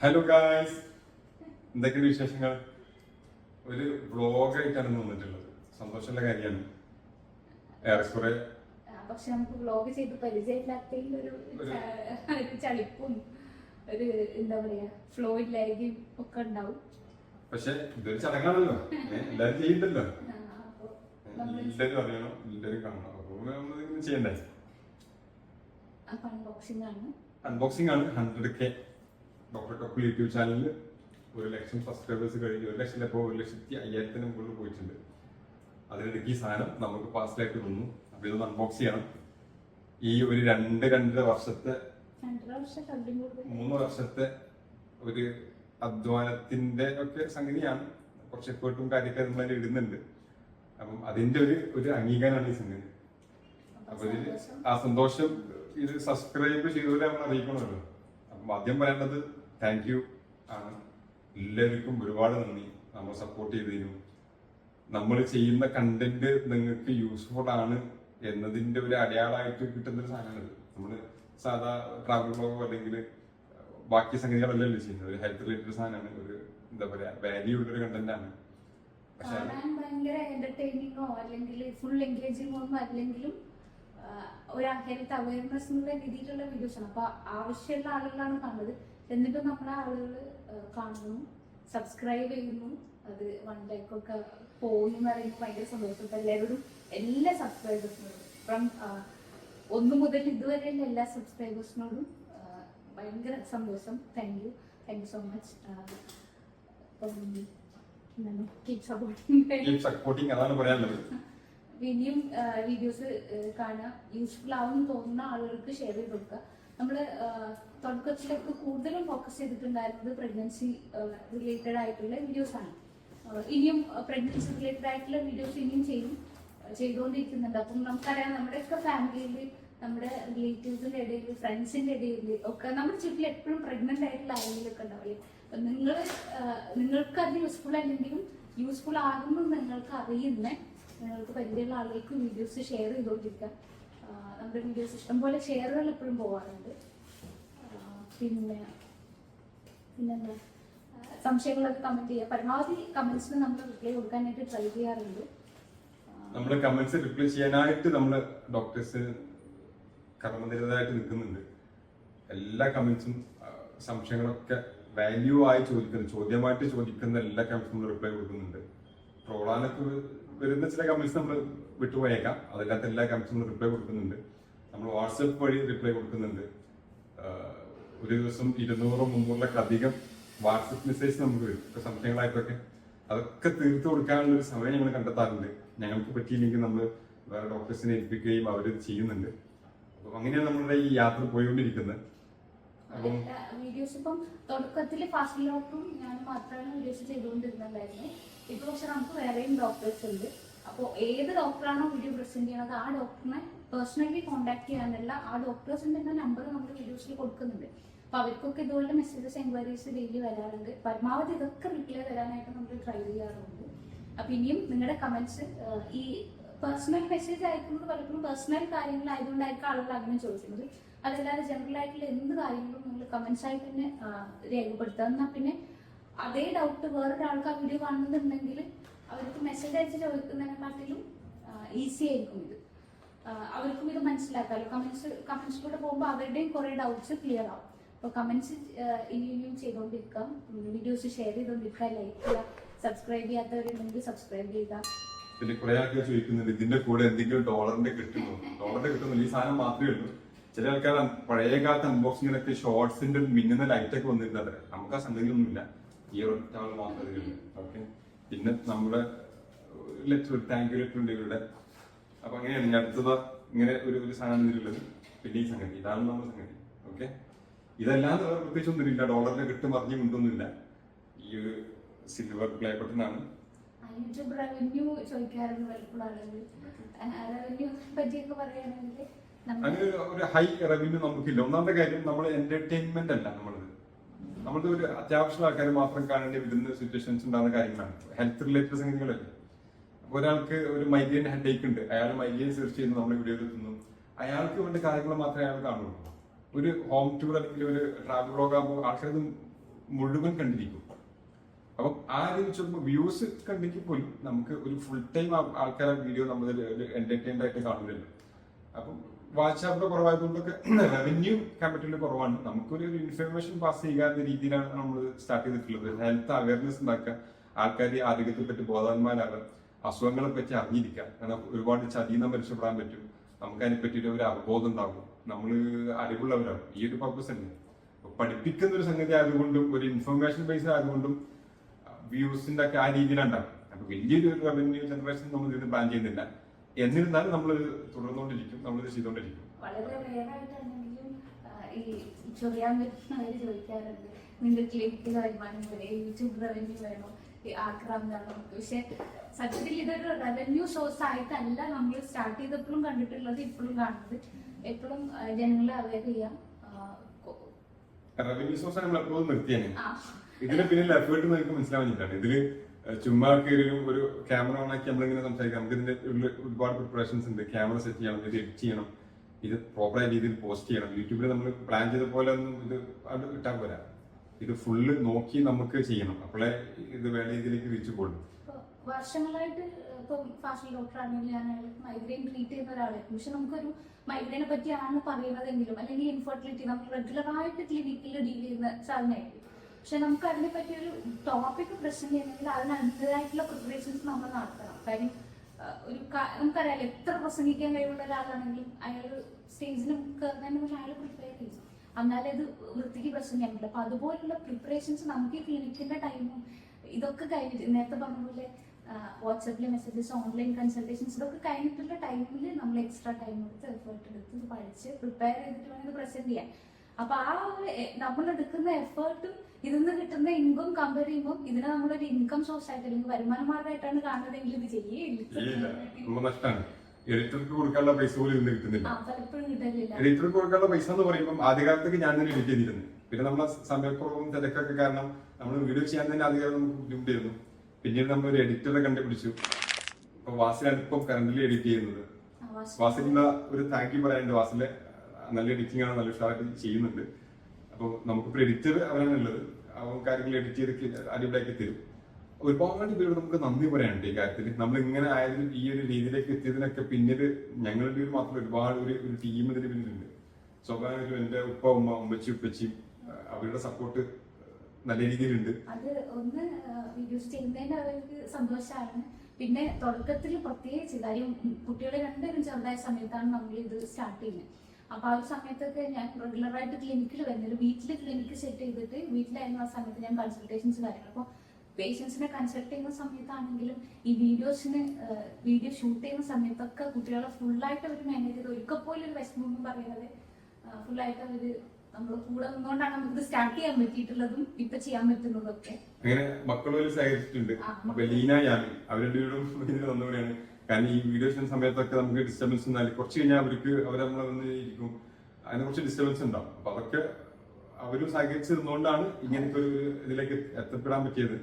Hello guys എന്തൊക്കെയാണ് വിശേഷങ്ങൾ? ഒരു വ്ളോഗായിട്ടാണ് തോന്നിട്ടുള്ളത് വന്നിട്ടുള്ളത്. സന്തോഷമുള്ള കാര്യമാണ്. ഏറെക്കുറെ പക്ഷെ നമുക്ക് വ്ളോഗ് ചെയ്ത് പരിചയമില്ലാത്തതിൽ ഒരു ചളിപ്പും ഒരു എന്താ പറയാ ഫ്ലോ ഇല്ലായിരിക്കും ഒക്കെ ഉണ്ടാവും. പക്ഷെ ഇതൊരു ചടങ്ങാണല്ലോ. ഏ, എല്ലാരും ചെയ്യണ്ടല്ലോ എല്ലാരും അറിയണം എല്ലാരും കാണണം. അപ്പൊ നമ്മളിങ്ങനെ ചെയ്യണ്ടേ? അൺബോക്സിംഗ് ആണ്. അൺബോക്സിംഗ് ആണ് hundred K doctor couple YouTube ചാനലിൽ ഒരു ലക്ഷം സബ്സ്ക്രൈബേഴ്സ് കഴിഞ്ഞ് ഒരു ലക്ഷം ഇപ്പോൾ ഒരു ലക്ഷത്തി അയ്യായിരത്തിന് മുകളിൽ പോയിട്ടുണ്ട്. അതിനിടയ്ക്ക് ഈ സാധനം നമുക്ക് പാസ്റ്റായിട്ട് വന്നു അപ്പോൾ ഇതൊന്ന് അൺബോക്സ് ചെയ്യണം. ഈ ഒരു രണ്ട് രണ്ടര വർഷത്തെ മൂന്ന് വർഷത്തെ ഒരു അധ്വാനത്തിന്റെ ഒക്കെ സംഗതിയാണ്. കുറച്ച് എഫേർട്ടും കാര്യമൊക്കെ നമ്മൾ ഇടുന്നുണ്ട്. അപ്പം അതിന്റെ ഒരു ഒരു അംഗീകാരമാണ് ഈ സംഗതി. അപ്പൊ ഇതിൽ ആ സന്തോഷം ഇത് സബ്സ്ക്രൈബ് ചെയ്തവരെ നമ്മൾ അറിയിക്കണമല്ലോ. അപ്പം ആദ്യം പറയേണ്ടത് താങ്ക് യു എല്ലാവർക്കും ഒരുപാട് നന്ദി. നമ്മൾ സപ്പോർട്ട് ചെയ്തതിനും. നമ്മൾ ചെയ്യുന്ന കണ്ടന്റ് നിങ്ങൾക്ക് യൂസ്ഫുൾ ആണ് എന്നതിന്റെ ഒരു അടയാളമായിട്ട് കിട്ടുന്ന ഒരു സാധനമാണ് നമ്മൾ സാധാ ട്രാവൽ ബ്ലോഗോ അല്ലെങ്കിൽ ബാക്കി സംഗതികളല്ലല്ലോ ചെയ്യുന്നത്. ഒരു ഹെൽത്ത് റിലേറ്റഡ് സാധനമാണ്. ഒരു എന്താ പറയാ വാല്യൂ ഉള്ള ഒരു കണ്ടന്റ് ആണ്. ഭയങ്കര അല്ലെങ്കിൽ ഫുൾ അല്ലെങ്കിലും ഒരു ഹെൽത്ത് അവയർനെസ് എന്നുള്ള രീതിയിലുള്ള വീഡിയോസ് ആണ്. അപ്പൊ ആവശ്യമുള്ള ആളുകളാണ് കാണുന്നത്. എന്നിട്ടും നമ്മളെ ആളുകൾ കാണുന്നു സബ്സ്ക്രൈബ് ചെയ്യുന്നു. അത് വൺ ലൈക്ക് ഒക്കെ പോയി എന്ന് പറയുമ്പോൾ ഭയങ്കര സന്തോഷം എല്ലാവരും എല്ലാവരോടും എല്ലാ സബ്സ്ക്രൈബേഴ്സിനോടും ഫ്രം ഒന്ന് മുതൽ ഇതുവരെയുള്ള എല്ലാ സബ്സ്ക്രൈബേഴ്സിനോടും ഭയങ്കര സന്തോഷം. Thank you thank you so much ഇനിയും വീഡിയോസ് കാണാൻ യൂസ്ഫുൾ ആവും തോന്നുന്ന ആളുകൾക്ക് ഷെയർ ചെയ്ത് കൊടുക്കുക. നമ്മൾ തുടക്കത്തിലൊക്കെ കൂടുതലും ഫോക്കസ് ചെയ്തിട്ടുണ്ടായിരുന്നത് പ്രഗ്നൻസി റിലേറ്റഡ് ആയിട്ടുള്ള വീഡിയോസ് ആണ്. ഇനിയും പ്രഗ്നൻസി റിലേറ്റഡ് ആയിട്ടുള്ള വീഡിയോസ് ഇനിയും ചെയ്യും ചെയ്തുകൊണ്ടിരിക്കുന്നുണ്ട്. അപ്പം നമുക്കറിയാം നമ്മുടെയൊക്കെ ഫാമിലിയിൽ നമ്മുടെ റിലേറ്റീവ്സിന്റെ ഇടയിൽ ഫ്രണ്ട്സിന്റെ ഇടയിൽ ഒക്കെ നമ്മുടെ ചുറ്റിൽ എപ്പോഴും പ്രഗ്നന്റ് ആയിട്ടുള്ള ആരെങ്കിലുമൊക്കെ ഉണ്ടാവില്ലേ? നിങ്ങൾ നിങ്ങൾക്ക് അത് യൂസ്ഫുൾ അല്ലെങ്കിലും യൂസ്ഫുൾ ആകുമ്പോൾ നിങ്ങൾക്ക് അറിയുന്ന നിങ്ങൾക്ക് പരിചയമുള്ള ആളുകൾക്ക് വീഡിയോസ് ഷെയർ ചെയ്തുകൊണ്ടിരിക്കാം. നമ്മുടെ വീഡിയോസ് ഇഷ്ടംപോലെ ഷെയറുകൾ എപ്പോഴും പോകാറുണ്ട് പിന്നെ പിന്നെന്താ? സംശയങ്ങളൊക്കെ കമന്റ് ചെയ്യുക. പരമാവധി കമന്റ്സിന് നമ്മൾ റിപ്ലൈ കൊടുക്കാനായിട്ട് ട്രൈ ചെയ്യാറുണ്ട്. നമ്മൾ കമന്റ്സ് റിപ്ലൈ ചെയ്യാനായിട്ട് നമ്മൾ ഡോക്ടേഴ്സ് കർമ്മനിരതായിട്ട് നിൽക്കുന്നുണ്ട്. എല്ലാ കമന്റ്സും സംശയങ്ങളൊക്കെ വാല്യൂ ആയി ചോദിക്കുന്നു ചോദ്യമായിട്ട് ചോദിക്കുന്ന എല്ലാ കമന്റ്സും നമ്മൾ റിപ്ലൈ കൊടുക്കുന്നുണ്ട്. ട്രോളാനൊക്കെ വരുന്ന ചില കമന്റ്സ് നമ്മൾ വിട്ടുപോയേക്കാം. അതല്ലാത്ത എല്ലാ കമന്റ്സും നമ്മൾ റിപ്ലൈ കൊടുക്കുന്നുണ്ട്. നമ്മൾ വാട്സപ്പ് വഴി റിപ്ലൈ കൊടുക്കുന്നുണ്ട്. ഒരു ദിവസം ഇരുന്നൂറോ മുന്നൂറിലൊക്കെ അധികം വാട്സപ്പ് മെസ്സേജ് നമുക്ക് വരും. ഇപ്പൊ സംശയങ്ങളായിട്ടൊക്കെ അതൊക്കെ തീർത്തു കൊടുക്കാനുള്ള ഒരു സമയം ഞങ്ങൾ കണ്ടെത്താറുണ്ട്. ഞങ്ങൾക്ക് പറ്റിയില്ലെങ്കിൽ നമ്മൾ വേറെ ഡോക്ടേഴ്സിനെ ഏൽപ്പിക്കുകയും അവർ ചെയ്യുന്നുണ്ട്. അപ്പം അങ്ങനെയാണ് നമ്മളുടെ ഈ യാത്ര പോയിക്കൊണ്ടിരിക്കുന്നത്. അപ്പം തുടക്കത്തിൽ ഫാസ്റ്റ് ലോക്കും ഞാൻ മാത്രമാണ് വീഡിയോസ് ചെയ്തുകൊണ്ടിരുന്നുണ്ടായിരുന്നു ഇപ്പൊ പക്ഷെ നമുക്ക് വേറെയും ഡോക്ടേഴ്സ് ഉണ്ട്. അപ്പോൾ ഏത് ഡോക്ടറാണോ വീഡിയോ പ്രസന്റ് ചെയ്യുന്നത് ആ ഡോക്ടറിനെ പേഴ്സണലി കോൺടാക്ട് ചെയ്യാനല്ല ആ ഡോക്ടേഴ്സിന്റെ നമ്പർ നമ്മൾ വീഡിയോസിൽ കൊടുക്കുന്നുണ്ട്. അപ്പൊ അവർക്കൊക്കെ ഇതുപോലെ മെസ്സേജസ് എൻക്വയറീസ് ഡെയിലി വരാറുണ്ട്. പരമാവധി ഇതൊക്കെ റിപ്ലൈ തരാനായിട്ട് നമ്മൾ ട്രൈ ചെയ്യാറുണ്ട്. അപ്പൊ ഇനിയും നിങ്ങളുടെ കമന്റ്സ് ഈ പേഴ്സണൽ മെസ്സേജ് അയക്കുന്നത് പലപ്പോഴും പേഴ്സണൽ കാര്യങ്ങളായതുകൊണ്ടായിരിക്കും ആളുകൾ അങ്ങനെ ചോദിക്കുന്നത്. അതല്ലാതെ ജനറൽ ആയിട്ടുള്ള എന്ത് കാര്യങ്ങളും നിങ്ങൾ കമന്റ്സ് ആയിട്ട് തന്നെ രേഖപ്പെടുത്തുക. എന്നാൽ പിന്നെ അതേ ഡൗട്ട് വേറൊരാൾക്ക് ആ വീഡിയോ കാണുന്നുണ്ടെങ്കിൽ അവർക്ക് മെസ്സേജ് അയച്ച് ചോദിക്കുന്നതിനെക്കാട്ടിലും ഈസി ആയിരിക്കും ഇത്. അവർക്കും ഇത് മനസ്സിലാക്കാമല്ലോ കമന്റ്സ് കമന്റ്സിലൂടെ പോകുമ്പോൾ അവരുടെയും കുറെ ഡൗട്ട്സ് ക്ലിയർ ആവും. അപ്പോൾ കമൻസ് ഇനി ഇനിയും ചെയ്തുകൊണ്ടിരിക്കാം വീഡിയോസ് ഷെയർ ചെയ്തുകൊണ്ടിരിക്കുക ലൈക്ക് ചെയ്യുക. സബ്സ്ക്രൈബ് ചെയ്യാത്തവരുണ്ടെങ്കിൽ സബ്സ്ക്രൈബ് ചെയ്യുക. പിന്നെ കുറെ ആൾക്കാർ ചോദിക്കുന്നുണ്ട് ഇതിന്റെ കൂടെ എന്തെങ്കിലും ഡോളറിന്റെ കിട്ടുന്നു ഡോളറിന്റെ കിട്ടുന്നു ഈ സാധനം മാത്രമേ ഉള്ളൂ. ചില ആൾക്കാർ പഴയ കാലത്ത് അൺബോക്സിങ്ങിനൊക്കെ ഷോർട്സിന്റെ മിന്നുന്ന ലൈറ്റ് ഒക്കെ വന്നിരുന്നത് നമുക്ക് ആ സംഗതിയൊന്നുമില്ല ഈ ഒറ്റ മാത്രമേ ഉള്ളൂ. ഓക്കെ പിന്നെ നമ്മുടെ ലെറ്റർ താങ്ക് യു ലെറ്റർ ഇവിടെ അപ്പൊ അങ്ങനെയാണ്. അടുത്തത് ഇങ്ങനെ ഒരു ഒരു സാധനം ഇതിലുള്ളത്. പിന്നെ ഈ സംഗതി. ഇതാണ് നമ്മുടെ സംഗതി. ഓക്കെ ഇതല്ലാതെ പ്രത്യേകിച്ചൊന്നുമില്ല ഡോളറിന് കിട്ടും അറിഞ്ഞു കൊണ്ടൊന്നുമില്ല ഈ ഒരു സിൽവർ പ്ലേ ബട്ടണാണ് യൂട്യൂബ് റവന്യൂ ചോദിക്കാറുണ്ട് പലപ്പോഴും ആളുകൾ റവന്യൂ പറ്റിയൊക്കെ പറയുകയാണെങ്കിൽ അങ്ങനെ ഒരു- ഹൈ റവന്യൂ നമുക്കില്ല. ഒന്നാമത്തെ കാര്യം നമ്മൾ എന്റർടൈൻമെന്റ് അല്ല നമ്മളത്. നമ്മളത് ഒരു അത്യാവശ്യം ആൾക്കാർ മാത്രം കാണേണ്ടി വരുന്ന സിറ്റുവേഷൻസ് ഉണ്ടാകുന്ന കാര്യങ്ങളാണ്. ഹെൽത്ത് റിലേറ്റഡ് സംഗതികളല്ലേ. ഒരാൾക്ക് ഒരു മൈഗ്രെയിൻ ഹെഡേക്ക് ഉണ്ട്. അയാൾ മൈഗ്രെയിൻ സെർച്ച് ചെയ്യുന്നു നമ്മുടെ വീഡിയോയിൽ എത്തുന്നു. അയാൾക്ക് വേണ്ട കാര്യങ്ങൾ മാത്രമേ അയാൾ കാണുള്ളൂ. ഒരു ഹോം ടൂർ അല്ലെങ്കിൽ ഒരു ട്രാവൽ ബ്ലോഗ് ആകുമ്പോൾ ആൾക്കാരത് മുഴുവൻ കണ്ടിരിക്കും. അപ്പം ആ രീതി ചോദിക്കുമ്പോൾ വ്യൂസ് കണ്ടെങ്കിൽ പോലും നമുക്ക് ഒരു ഫുൾ ടൈം ആൾക്കാരെ വീഡിയോ നമ്മൾ എന്റർടൈൻഡ് ആയിട്ട് കാണുന്നില്ല അപ്പം വാട്സാപ്പിന്റെ കുറവായതുകൊണ്ടൊക്കെ റവന്യൂ ക്യാപിറ്റൽ കുറവാണ്. നമുക്കൊരു ഇൻഫർമേഷൻ പാസ് ചെയ്യാത്ത രീതിയിലാണ് നമ്മൾ സ്റ്റാർട്ട് ചെയ്തിട്ടുള്ളത്. ഹെൽത്ത് അവയർനെസ് ഉണ്ടാക്കുക ആൾക്കാർ ആരോഗ്യത്തെ പറ്റി ബോധവാന്മാരാകാം അസുഖങ്ങളെ പറ്റി അറിഞ്ഞിരിക്കാം കാരണം ഒരുപാട് ചതീന്ന് രക്ഷപ്പെടാൻ പറ്റും. നമുക്ക് അതിനെ പറ്റിയിട്ട് ഒരു അവബോധം ഉണ്ടാകും നമ്മൾ അറിവുള്ളവരാകും ഈ ഒരു പർപ്പസ് തന്നെ പഠിപ്പിക്കുന്ന ഒരു സംഗതി ആയതുകൊണ്ടും ഒരു ഇൻഫർമേഷൻ ബേസ് ആയതുകൊണ്ടും വ്യൂസിന്റെ ഒക്കെ ആ രീതിയിലുണ്ടാവും. അപ്പൊ വലിയൊരു റവന്യൂ ജനറേഷൻ നമ്മൾ ഇതിന് പ്ലാൻ ചെയ്യുന്നില്ല. എന്നിരുന്നാലും നമ്മൾ തുടർന്നുകൊണ്ടിരിക്കും നമ്മൾ ഇത് ചെയ്തുകൊണ്ടിരിക്കും. വളരെ ഈ ചൊറിയാൻ പറ്റുന്ന ചോദിക്കാറുണ്ട് നിന്റെ ക്ലിനിക്കിൽ വരുമാനം വരെ യൂട്യൂബ് റവന്യൂ വേണോ? ഈ ആക്രാം വേണോ പക്ഷെ സത്യത്തിൽ ഇതൊരു റവന്യൂ സോഴ്സ് ആയിട്ടല്ല നമ്മൾ സ്റ്റാർട്ട് ചെയ്തപ്പോഴും കണ്ടിട്ടുള്ളത് ഇപ്പോഴും കാണുന്നത്. എപ്പോഴും ജനങ്ങളെ അവയർ ചെയ്യാം. റവന്യൂ സോഴ്സ് നമ്മൾ എപ്പോഴും നിർത്തിയാണ് ഇതിന് പിന്നിൽ എഫേർട്ട് നിങ്ങൾക്ക് മനസ്സിലാവുന്നില്ലാണ് ഇതിൽ ചുമ്മാ കയറിയും ഒരു ക്യാമറ ഓൺ ആക്കി നമ്മളിങ്ങനെ സംസാരിക്കാം. നമുക്ക് ഇതിന്റെ ഒരുപാട് പ്രിപ്പറേഷൻസ് ഉണ്ട്. ക്യാമറ സെറ്റ് ചെയ്യണം ഇത് എഡിറ്റ് ചെയ്യണം. ഇത് പ്രോപ്പറായ രീതിയിൽ പോസ്റ്റ് ചെയ്യണം. യൂട്യൂബിൽ നമ്മൾ പ്ലാൻ ചെയ്ത പോലെ ഒന്നും ഇത് അത് കിട്ടാൻ പോരാ. ഇത് ഫുള്ള് നോക്കി നമുക്ക് ചെയ്യണം. അപ്പോഴേ ഇത് വേണ്ട രീതിയിലേക്ക് തിരിച്ചു പോകണം വർഷങ്ങളായിട്ട് ഇപ്പം ഫാഷൻ ഡോക്ടർ ആണെങ്കിൽ ഞാൻ മൈഗ്രെയിൻ ട്രീറ്റ് ചെയ്യുന്ന ഒരാളായിരുന്നു പക്ഷെ നമുക്കൊരു മൈഗ്രെയിനെ പറ്റിയാണ് പറയുന്നതെങ്കിലും അല്ലെങ്കിൽ ഇൻഫെർട്ടിലിറ്റി നമ്മൾ റെഗുലർ ആയിട്ട് ക്ലിനിക്കിൽ ഡീൽ ചെയ്യുന്ന സാധനമായിരിക്കും. പക്ഷെ നമുക്ക് അതിനെ പറ്റി ഒരു ടോപ്പിക് പ്രസന്റ് ചെയ്യണമെങ്കിൽ അതിനതിന്റെതായിട്ടുള്ള പ്രിപ്പറേഷൻസ് നമ്മൾ നടത്തണം. കാര്യം ഒരു നമുക്കറിയാലോ എത്ര പ്രസംഗിക്കാൻ കഴിവുള്ള ഒരാളാണെങ്കിലും അയാൾ സ്റ്റേജിന് കയറുന്നതിന് മുന്നേ അയാൾ പ്രിപ്പയർ ചെയ്യും. എന്നാലേ ഇത് വൃത്തിക്ക് പ്രശ്നം ഞങ്ങൾ അപ്പൊ അതുപോലുള്ള പ്രിപ്പറേഷൻസ് നമുക്ക് ഈ ക്ലിനിക്കിന്റെ ടൈമും ഇതൊക്കെ കഴിഞ്ഞിട്ട് നേരത്തെ പറഞ്ഞ പോലെ വാട്സപ്പിലെ മെസ്സേജസ് ഓൺലൈൻ കൺസൾട്ടേഷൻസ് ഇതൊക്കെ കഴിഞ്ഞിട്ടുള്ള ടൈമിൽ നമ്മൾ എക്സ്ട്രാ ടൈം എടുത്ത് എഫേർട്ട് എടുത്ത് ഇത് പഠിച്ച് പ്രിപ്പയർ ചെയ്തിട്ട് വേണം ഇത് പ്രസന്റ് ചെയ്യാൻ. അപ്പൊ ആ നമ്മൾ എടുക്കുന്ന എഫേർട്ടും ഇതിൽ നിന്ന് കിട്ടുന്ന ഇൻകം കമ്പയർ ചെയ്യുമ്പോൾ ഇതിനെ നമ്മളൊരു ഇൻകം സോഴ്സ് ആയിട്ട് അല്ലെങ്കിൽ വരുമാന മാർഗമായിട്ടാണ് കാണുന്നതെങ്കിൽ ഇത് ചെയ്യേ എഡിറ്റർക്ക് കൊടുക്കാനുള്ള പൈസ പോലും ഇന്ന് കിട്ടുന്നില്ല. എഡിറ്റർക്ക് കൊടുക്കാനുള്ള പൈസ എന്ന് പറയുമ്പോൾ ആദ്യകാലത്തേക്ക് ഞാൻ തന്നെ എഡിറ്റ് ചെയ്തിരുന്നു. പിന്നെ നമ്മളെ സമയക്കുറവും തിരക്കൊക്കെ കാരണം നമ്മൾ വീഡിയോ ചെയ്യാൻ തന്നെ ആദ്യകാലം നമുക്ക് ബുദ്ധിമുട്ടായിരുന്നു പിന്നീട് നമ്മൾ ഒരു എഡിറ്ററെ കണ്ടുപിടിച്ചു. ഇപ്പൊ വാസിലാണ് ഇപ്പം കറന്റിൽ എഡിറ്റ് ചെയ്യുന്നത്. വാസിലുള്ള ഒരു താങ്ക് യു പറയാനുണ്ട്. വാസിലെ നല്ല എഡിറ്റിംഗ് ആണ് നല്ല ഉഷാറായിട്ട് ചെയ്യുന്നുണ്ട്. അപ്പോൾ നമുക്കിപ്പോൾ എഡിറ്റർ അവനാണ് ഉള്ളത്. അവൻ കാര്യങ്ങൾ എഡിറ്റ് ചെയ്ത് അടിപൊളിയാക്കി തരും. ഒരുപാട് പേരോട് നമുക്ക് നന്ദി പറയാനുണ്ട് ഈ കാര്യത്തിൽ. നമ്മൾ ഇങ്ങനെ ആയതിന് ഈ ഒരു രീതിയിലേക്ക് എത്തിയതിനൊക്കെ പിന്നീട് ഞങ്ങളുടെ ഒരു മാത്രം ഒരുപാട് ഒരു ഒരു ടീം ഇതിന് പിന്നിലുണ്ട്. സ്വാഭാവികമായിട്ടും എന്റെ ഉപ്പ ഉമ്മ ഉമ്മച്ചി ഉപ്പച്ചി അവരുടെ സപ്പോർട്ട് നല്ല രീതിയിലുണ്ട്. അത് ഒന്ന് വീഡിയോസ് ചെയ്യുന്നതിന്റെ അവർക്ക് സന്തോഷമാണ്. പിന്നെ തുടക്കത്തിൽ പ്രത്യേകിച്ച് കാര്യം കുട്ടികളെ രണ്ടുപേരും ചെറുതായ സമയത്താണ് നമ്മൾ ഇത് സ്റ്റാർട്ട് ചെയ്യുന്നത്. അപ്പൊ ആ ഒരു സമയത്തൊക്കെ ഞാൻ റെഗുലറായിട്ട് ക്ലിനിക്കിൽ വരുന്നത്. വീട്ടിൽ ക്ലിനിക്ക് സെറ്റ് ചെയ്തിട്ട് വീട്ടിലായിരുന്നു ആ സമയത്ത് ഞാൻ കൺസൾട്ടേഷൻസ് കാര്യങ്ങൾ അപ്പോൾ പേഷ്യൻസിനെ കൺസൾട്ട് ചെയ്യുന്ന സമയത്താണെങ്കിലും ഈ വീഡിയോസിന് വീഡിയോ ഷൂട്ട് ചെയ്യുന്ന സമയത്തൊക്കെ കുട്ടികളെ ഫുള്ളായിട്ട് അവർ മാനേജ് ചെയ്ത് ഒരിക്കൽ പോലും ഒരു വിഷമമൊന്നും പറയാതെ ഫുള്ളായിട്ട് അവർ നമ്മൾ കൂടെ നിന്നുകൊണ്ടാണ് നമുക്ക് സ്റ്റാർട്ട് ചെയ്യാൻ പറ്റിയിട്ടുള്ളതും ഇപ്പൊ ചെയ്യാൻ പറ്റുന്നതും ഒക്കെ അങ്ങനെ മക്കൾ പോലും സഹകരിച്ചിട്ടുണ്ട് അപ്പൊ ലീന യാമി അവരുടെ വന്നവരാണ് കാരണം ഈ വീഡിയോ ചെയ്യുന്ന സമയത്തൊക്കെ നമുക്ക് ഡിസ്റ്റർബൻസ് ഉണ്ടായി കുറച്ച് കഴിഞ്ഞാൽ അവർക്ക് അവർ നമ്മളെ വന്ന് ഇരിക്കും. അതിനെ കുറച്ച് ഡിസ്റ്റർബൻസ് ഉണ്ടാവും. അപ്പൊ അതൊക്കെ അവരും സഹകരിച്ചിരുന്നോണ്ടാണ് ഇങ്ങനത്തെ ഒരു ഇതിലേക്ക് എത്തപ്പെടാൻ പറ്റിയത്.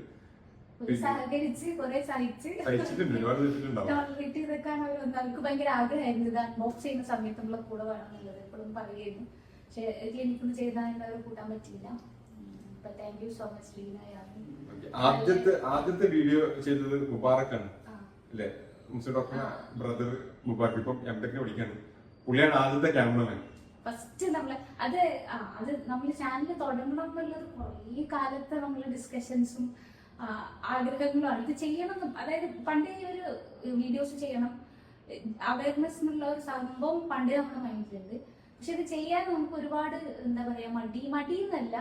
സഹകരിച്ച് കുറെ സഹിച്ച്. ടോളറേറ്റ് ചെയ്തൊക്കെയാണ് അവർ അവർക്ക് ഭയങ്കര ആഗ്രഹമായിരുന്നു. ഇത് അൺബോക്സ് ചെയ്യുന്ന സമയത്ത് നമ്മളെ കൂടെ വേണമെന്നുള്ളത് എപ്പോഴും പറയുമായിരുന്നു പക്ഷെ ക്ലിനിക്കിൽ ചെയ്താൽ അവർ കൂട്ടാൻ പറ്റിയില്ല. Thank you so much Leena. ആദ്യത്തെ ആദ്യത്തെ വീഡിയോ ചെയ്തത് മുബാറക്കാണ്. അല്ലേ? മുസ്ലിം ഡോക്ടർ ബ്രദർ മുബാറക്ക് ഇപ്പം എം ടെക്കിന് പഠിക്കാണ്. പുള്ളിയാണ് ആദ്യത്തെ ക്യാമറമാൻ. ഫസ്റ്റ് നമ്മൾ അത് അത് നമ്മൾ ചാനൽ തുടങ്ങണം എന്നുള്ളത് കുറേ കാലത്തെ നമ്മൾ ഡിസ്കഷൻസും ആഗ്രഹങ്ങളുമാണ് ഇത് ചെയ്യണം അതായത് പണ്ടേ ഒരു വീഡിയോസ് ചെയ്യണം. അവയർനെസ് എന്നുള്ള ഒരു സംഭവം പണ്ടേ നമ്മുടെ മൈൻഡിലുണ്ട്. പക്ഷെ ഇത് ചെയ്യാൻ നമുക്ക് ഒരുപാട് എന്താ പറയാ മടി. മടി എന്നല്ല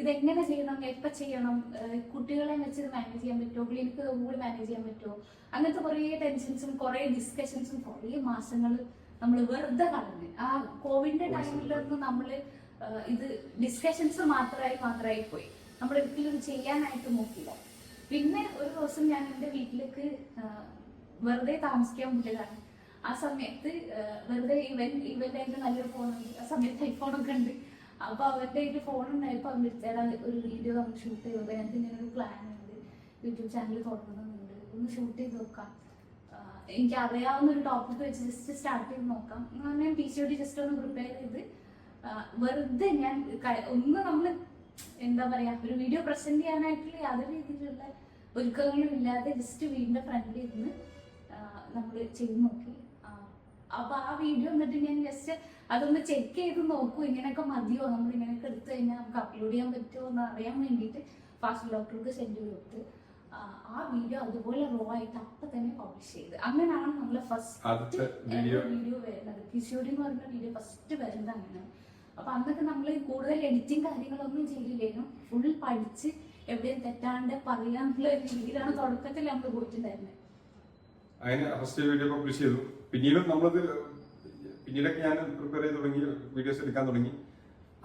ഇത് എങ്ങനെ ചെയ്യണം എപ്പം ചെയ്യണം കുട്ടികളെ വെച്ച് ഇത് മാനേജ് ചെയ്യാൻ പറ്റുമോ? ക്ലിനിക്ക് കൂടി മാനേജ് ചെയ്യാൻ പറ്റുമോ? അങ്ങനത്തെ കുറേ ടെൻഷൻസും കുറേ ഡിസ്കഷൻസും കുറേ മാസങ്ങൾ നമ്മൾ വെറുതെ കളഞ്ഞു. ആ കോവിഡിന്റെ ടൈമിലൊന്നും നമ്മൾ ഇത് ഡിസ്കഷൻസ് മാത്രമായി മാത്രമായി പോയി. നമ്മൾ ഒരിക്കലും ഇത് ചെയ്യാനായിട്ട് നോക്കില്ല. പിന്നെ ഒരു ദിവസം ഞാൻ എന്റെ വീട്ടിലേക്ക് വെറുതെ താമസിക്കാൻ വിട്ടതാണ്. ആ സമയത്ത് വെറുതെ ഇവൻ ഇവന്റെ കയ്യിൽ നല്ലൊരു ഫോണുണ്ട് ആ സമയത്ത് ഐഫോണൊക്കെ ഉണ്ട്. അപ്പൊ അവരുടെ കയ്യിൽ ഫോൺ ഉണ്ടായപ്പോൾ വിളിച്ചാൽ ഒരു വീഡിയോ നമുക്ക് ഷൂട്ട് ചെയ്തത് ഞങ്ങൾക്ക് ഇങ്ങനെ ഒരു പ്ലാൻ ഉണ്ട്. യൂട്യൂബ് ചാനൽ തുടങ്ങുന്നുണ്ട്. ഒന്ന് ഷൂട്ട് ചെയ്ത് നോക്കാം. എനിക്ക് അറിയാവുന്ന ഒരു ടോപ്പിക് വെച്ച് ജസ്റ്റ് സ്റ്റാർട്ട് ചെയ്ത് നോക്കാം. ഞാൻ പി സി ഡി ജസ്റ്റ് ഒന്ന് പ്രിപ്പയർ ചെയ്ത് വെറുതെ ഞാൻ ഒന്ന് നമ്മൾ എന്താ പറയാ ഒരു വീഡിയോ പ്രസന്റ് ചെയ്യാനായിട്ടുള്ള യാതൊരു രീതിയിലുള്ള ഒരുക്കങ്ങളും ഇല്ലാതെ ജസ്റ്റ് വീടിന്റെ ഫ്രണ്ടിൽ ഇരുന്ന് നമ്മൾ ചെയ്ത് നോക്കി. അപ്പൊ ആ വീഡിയോ എന്നിട്ട് ഞാൻ ജസ്റ്റ് അതൊന്ന് ചെക്ക് ചെയ്ത് നോക്കൂ ഇങ്ങനെയൊക്കെ മതിയോ? നമ്മൾ ഇങ്ങനെയൊക്കെ എടുത്തു കഴിഞ്ഞാൽ നമുക്ക് അപ്ലോഡ് ചെയ്യാൻ പറ്റുമോ എന്ന് അറിയാൻ വേണ്ടിയിട്ട് ഫാസ്റ്റ് ഡോക്ടർക്ക് സെൻഡ് ചെയ്ത് കൊടുത്ത്. ആ, വീഡിയോ അതുപോലെ റോ ആയിട്ട് അപ്പൊ തന്നെ പബ്ലിഷ് ചെയ്ത്. അങ്ങനെയാണ് നമ്മളെ ഫസ്റ്റ് വീഡിയോ വരുന്നത്. കിഷോരി എന്ന് പറഞ്ഞ വീഡിയോ ഫസ്റ്റ് വരുന്നത് അങ്ങനെ അപ്പൊ അന്നൊക്കെ നമ്മൾ കൂടുതൽ എഡിറ്റിംഗ് കാര്യങ്ങളൊന്നും ചെയ്തില്ലായിരുന്നു ഫുൾ പഠിച്ച് എവിടെയും തെറ്റാണ്ട് പറയാന്നുള്ള രീതിയിലാണ് തുടക്കത്തിൽ നമ്മൾ പോയിട്ടുണ്ടായിരുന്നത് അങ്ങനെ ഫസ്റ്റ് വീഡിയോ പബ്ലിഷ് ചെയ്തു. പിന്നീടും നമ്മളത് പിന്നീടൊക്കെ ഞാൻ പ്രിപ്പയർ ചെയ്ത് തുടങ്ങി വീഡിയോസ് എടുക്കാൻ തുടങ്ങി.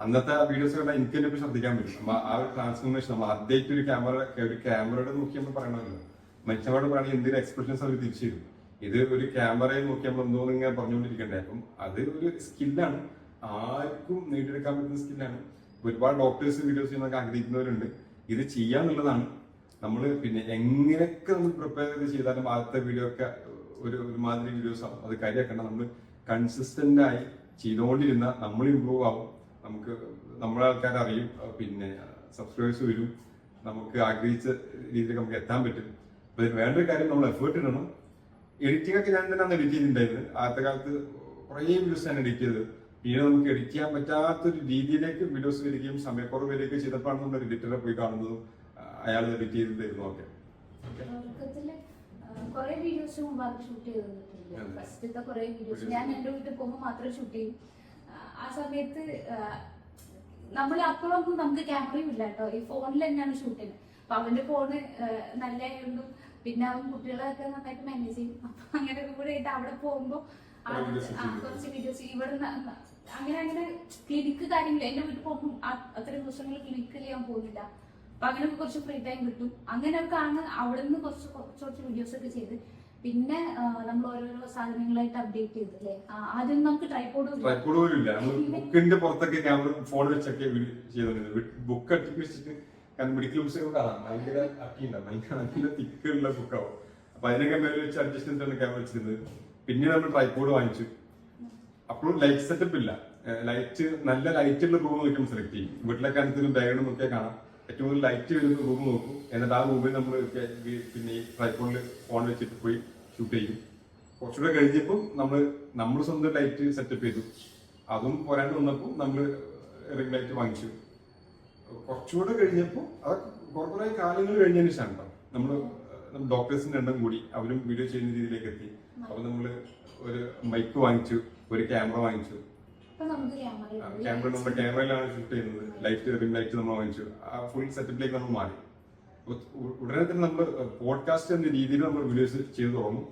അന്നത്തെ വീഡിയോസ് കണ്ടാൽ എനിക്ക് തന്നെ ഇപ്പോൾ ശ്രദ്ധിക്കാൻ പറ്റും. ആ ഒരു ട്രാൻസ്ഫോർമേഷൻ നമ്മൾ ആദ്യമായിട്ട് ഒരു ക്യാമറ ഒരു ക്യാമറയുടെ നോക്കി നമ്മൾ പറയണമല്ലോ. മനുഷ്യന്മാരോട് പറയുകയാണെങ്കിൽ എന്തെങ്കിലും എക്സ്പ്രഷൻസ് അവർ തിരിച്ചു തരും. ഇത് ഒരു ക്യാമറയിൽ നോക്കി നമ്മൾ എന്തോ ഇങ്ങനെ പറഞ്ഞുകൊണ്ടിരിക്കണ്ടേ? അപ്പം അത് ഒരു സ്കില്ലാണ് ആർക്കും നേടിയെടുക്കാൻ പറ്റുന്ന സ്കില്ലാണ് ഒരുപാട് ഡോക്ടേഴ്സ് വീഡിയോസ് ചെയ്യുന്നതൊക്കെ ആഗ്രഹിക്കുന്നവരുണ്ട്. ഇത് ചെയ്യാന്നുള്ളതാണ് നമ്മൾ പിന്നെ എങ്ങനെയൊക്കെ നമ്മൾ പ്രിപ്പയർ ചെയ്ത് ചെയ്താലും ആദ്യത്തെ വീഡിയോ ഒക്കെ ഒരു ഒരുമാതിരി വീഡിയോസ് ആവും. അത് കാര്യമാക്കണ്ട. നമ്മൾ കൺസിസ്റ്റന്റ് ആയി ചെയ്തുകൊണ്ടിരുന്ന നമ്മൾ ഇമ്പ്രൂവ് ആവും. നമുക്ക് നമ്മളെ ആൾക്കാർ അറിയും. പിന്നെ സബ്സ്ക്രൈബേഴ്സ് വരും. നമുക്ക് ആഗ്രഹിച്ച രീതിയിൽ നമുക്ക് എത്താൻ പറ്റും. അപ്പൊ ഇതിന് വേണ്ട ഒരു കാര്യം നമ്മൾ എഫേർട്ട് ഇടണം. എഡിറ്റിംഗ് ഒക്കെ ഞാൻ തന്നെയാണ് എഡിറ്റ് ചെയ്തിട്ടുണ്ടായിരുന്നത്. ആദ്യത്തെ കാലത്ത് കുറേ വീഡിയോസ് ഞാൻ എഡിറ്റ് ചെയ്തത്. പിന്നെ നമുക്ക് എഡിറ്റ് ചെയ്യാൻ പറ്റാത്തൊരു രീതിയിലേക്ക് വീഡിയോസ് വരികയും സമയക്കുറവ് വരികയും ചെയ്തപ്പോഴാണ് നമ്മൾ എഡിറ്ററെ പോയി കാണുന്നതും അയാൾ എഡിറ്റ് ചെയ്ത് തരുന്നതും ഒക്കെ കുറെ വീഡിയോസ് ഷൂട്ട് ചെയ്തിട്ടുണ്ട് അതെ. ഫസ്റ്റത്തെ കുറെ വീഡിയോസ് ഞാൻ എന്റെ വീട്ടിൽ പോകുമ്പോൾ മാത്രമേ ഷൂട്ട് ചെയ്യും. ആ, സമയത്ത് നമ്മൾ അപ്പോഴൊന്നും നമുക്ക് ക്യാമറയും ഇല്ല കേട്ടോ. ഈ ഫോണിൽ തന്നെയാണ് ഷൂട്ട് ചെയ്യുന്നത്. അപ്പൊ അവന്റെ ഫോണ് നല്ലതായിരുന്നു പിന്നെ അവൻ കുട്ടികളൊക്കെ നന്നായിട്ട് മാനേജ് ചെയ്യും. അപ്പൊ അങ്ങനെയൊക്കെ കൂടെ ആയിട്ട് അവിടെ പോകുമ്പോ ആ, കുറേ videos ആ, ചെയ്തു. കുറച്ച് വീഡിയോസ് ഇവിടെ അങ്ങനെ അങ്ങനെ ക്ലിനിക്ക് കാര്യങ്ങൾ എന്റെ വീട്ടിൽ പോകും അത്ര അത്രയും ദിവസങ്ങൾ ക്ലിനിക്കിൽ ഞാൻ പോകുന്നില്ല അപ്പൊ അങ്ങനെ കുറച്ച് ഫ്രീ ടൈം കിട്ടും. അങ്ങനെയൊക്കെ ആണ് അവിടെ നിന്ന് കുറച്ച് കുറച്ച് കുറച്ച് വീഡിയോസ് ഒക്കെ ചെയ്ത് പിന്നെ നമ്മൾ ഓരോരോ സാധനങ്ങളായിട്ട് അപ്ഡേറ്റ് ചെയ്തു അല്ലേ ആദ്യം നമുക്ക് ട്രൈപോഡ് ട്രൈപ്പോഡ് പോലും ഇല്ല. ബുക്കിന്റെ പുറത്തൊക്കെ ക്യാമറ ഫോൺ വെച്ചൊക്കെ ചെയ്തോണ്ടിരുന്നത്. ബുക്ക് അട്ടിക്ക് വെച്ചിട്ട് കാരണം മെഡിക്കൽ ബുക്സ് കാണാം. ഭയങ്കര അട്ടിയുണ്ടാവും ഭയങ്കര നല്ല തിക്കുള്ള ബുക്കാവും അപ്പൊ അതിനൊക്കെ മേലെ വെച്ച് അഡ്ജസ്റ്റ് ചെയ്തിട്ടാണ് ക്യാമറ വെച്ചിരുന്നത്. പിന്നെ നമ്മൾ ട്രൈപോഡ് വാങ്ങിച്ചു. അപ്പോഴും ലൈറ്റ് സെറ്റപ്പ് ഇല്ല. ലൈറ്റ് നല്ല ലൈറ്റ് ഉള്ള റൂം നോക്കി സെലക്ട് ചെയ്യും. വീട്ടിലൊക്കെ അടുത്തൊരു ബാക്ക്ഗ്രൗണ്ട് നോക്കിയാൽ കാണാം. ഏറ്റവും കൂടുതൽ ലൈറ്റ് വരുന്ന റൂം നോക്കും. എന്നിട്ട് ആ റൂമിൽ നമ്മൾ പിന്നെ ഈ ട്രൈഫോണിൽ ഫോൺ വെച്ചിട്ട് പോയി ഷൂട്ട് ചെയ്യും. കുറച്ചുകൂടെ കഴിഞ്ഞപ്പോൾ നമ്മൾ നമ്മൾ സ്വന്തം ലൈറ്റ് സെറ്റപ്പ് ചെയ്തു. അതും പോരാണ്ട് വന്നപ്പോൾ നമ്മൾ റിംഗ് ലൈറ്റ് വാങ്ങിച്ചു. കുറച്ചുകൂടെ കഴിഞ്ഞപ്പോൾ അത് കുറേ കാലങ്ങൾ കഴിഞ്ഞതിന് ശേഷം കേട്ടോ നമ്മൾ ഡോക്ടേഴ്സിന്റെ എണ്ണം കൂടി. അവരും വീഡിയോ ചെയ്യുന്ന രീതിയിലേക്ക് എത്തി. അപ്പോൾ നമ്മൾ ഒരു മൈക്ക് വാങ്ങിച്ചു. ഒരു ക്യാമറ വാങ്ങിച്ചു. ക്യാമറ ക്യാമറയിലാണ് ഷൂട്ട് ചെയ്യുന്നത്. ലൈറ്റ് റിംഗ് ലൈറ്റ് നമ്മൾ വാങ്ങിച്ചു. ആ ഫുൾ സെറ്റപ്പിലേക്ക് നമ്മൾ മാറി. ഉടനെ തന്നെ നമ്മൾ പോഡ്കാസ്റ്റ് എന്ന രീതിയിൽ നമ്മൾ വീഡിയോസ് ചെയ്തു തുടങ്ങും.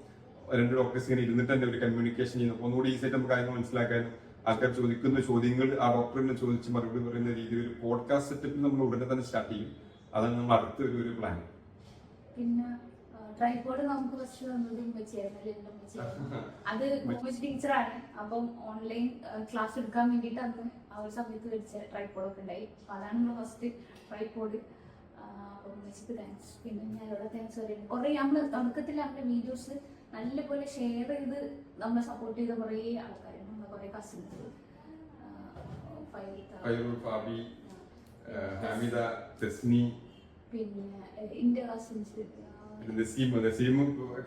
രണ്ട് ഡോക്ടേഴ്സ് ഇങ്ങനെ ഇരുന്നിട്ട് തന്നെ ഒരു കമ്മ്യൂണിക്കേഷൻ ചെയ്യുന്നു. ഒന്നുകൂടി ഈസി ആയിട്ട് നമുക്ക് കാര്യങ്ങൾ മനസ്സിലാക്കാനും ആൾക്കാർ ചോദിക്കുന്ന ചോദ്യങ്ങൾ ആ ഡോക്ടറിനെ ചോദിച്ച് മറുപടി പറയുന്ന രീതിയിൽ ഒരു പോഡ്കാസ്റ്റ് സെറ്റപ്പിൽ നമ്മൾ ഉടനെ തന്നെ സ്റ്റാർട്ട് ചെയ്യും. അതാണ് നമ്മൾ അടുത്ത ഒരു പ്ലാൻ പിന്നെ ട്രൈപോഡ് നമുക്ക് ഫസ്റ്റ് തന്നത് അത് ഉമ്മച്ചി ടീച്ചറാണ് അപ്പം ഓൺലൈൻ ക്ലാസ് എടുക്കാൻ വേണ്ടിയിട്ട് അന്ന് ആ ഒരു സമയത്ത് മേടിച്ച ട്രൈപ്പോഡൊക്കെ ഉണ്ടായി. അപ്പൊ അതാണ് നമ്മൾ ഫസ്റ്റ് ട്രൈപ്പോഡ് അപ്പം ഉമ്മച്ചിക്ക് താങ്ക്സ് പിന്നെ ഞാൻ ഇവിടെ താങ്ക്സ് പറയുന്നത് കുറേ നമ്മൾ തുടക്കത്തിൽ നമ്മുടെ വീഡിയോസ് നല്ലപോലെ ഷെയർ ചെയ്ത് നമ്മളെ സപ്പോർട്ട് ചെയ്ത കുറേ ആൾക്കാരുണ്ട്. നമ്മളെ കുറേ കസിൻസ് ഫാബി ഹാമിദ തെസ്നി. പിന്നെ ഇന്ത്യ കസിൻസ് പിന്നെ നസീം നസീം